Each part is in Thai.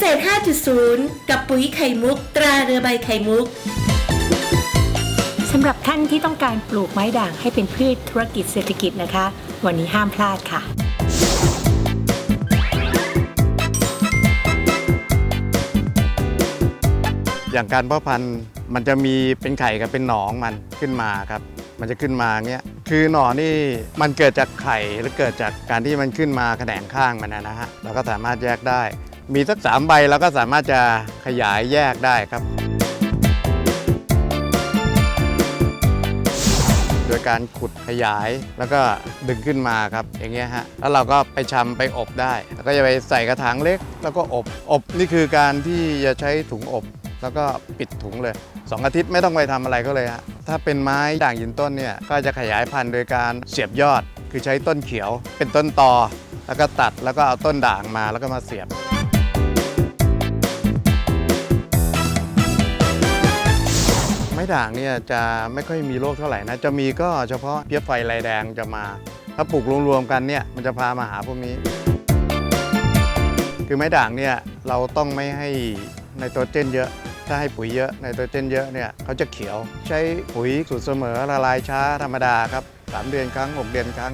ษตร 5.0 กับปุ๋ยไข่มุก ตราเรือใบไข่มุกสำหรับท่านที่ต้องการปลูกไม้ด่างให้เป็นพืชธุรกิจเศรษฐกิจนะคะ วันนี้ห้ามพลาดค่ะ อย่างการเพาะพันธุ์มันจะมีเป็นไข่กับเป็นหนองมันขึ้นมาครับ มันจะขึ้นมาเงี้ยคือหนอนนี่มันเกิดจากไข่หรือเกิดจากการที่มันขึ้นมาแขนงข้างมันนะนะฮะเราก็สามารถแยกได้ มีสักสามใบเราก็สามารถจะขยายแยกได้ครับ โดยการขุดขยายแล้วก็ดึงขึ้นมาครับ อย่างเงี้ยฮะแล้วเราก็ไปชำไปอบได้แล้วก็จะไปใส่กระถางเล็ก แล้วก็อบอบนี่คือการที่จะใช้ถุงอบ แล้วก็ปิดถุงเลย2อาทิตย์ไม่ต้องไปทำอะไรก็เลยฮะถ้าเป็นไม้ด่างยืนต้นเนี่ยก็จะขยายพันธุ์โดยการเสียบยอด คือใช้ต้นเขียว เป็นต้นตอ แล้วก็ตัดแล้วก็เอาต้นด่างมาแล้วก็มาเสียบ ม้ด่างเนี่ยจะไม่ค่อยมีโรคเท่าไหร่นะ จะมีก็เฉพาะเพี้ยไฟลายแดงจะมา ถ้าปลูกรวมๆกันเนี่ยมันจะพามาหาพวกนี้ คือไม้ด่างเนี่ยเราต้องไม่ให้ไนโตรเจนเยอะ ถ้าให้ปุ๋ยเยอะไนโตรเจนเยอะเนี่ยเขาจะเขียว ใช้ปุ๋ยสูตรเสมอละลายช้าธรรมดาครับสามเดือนครั้งหกเดือนครั้ง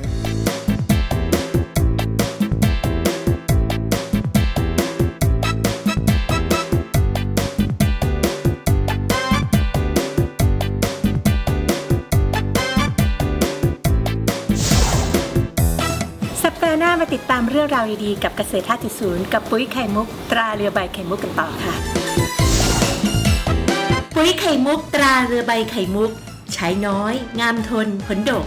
หน้ามาติดตามเรื่องราวดีๆกับเกษตร5.0 กับปุ๋ยไข่มุก ตราเรือใบไข่มุกกันต่อค่ะ ปุ๋ยไข่มุก ตราเรือใบไข่มุก ใช้น้อย งามทนผลดก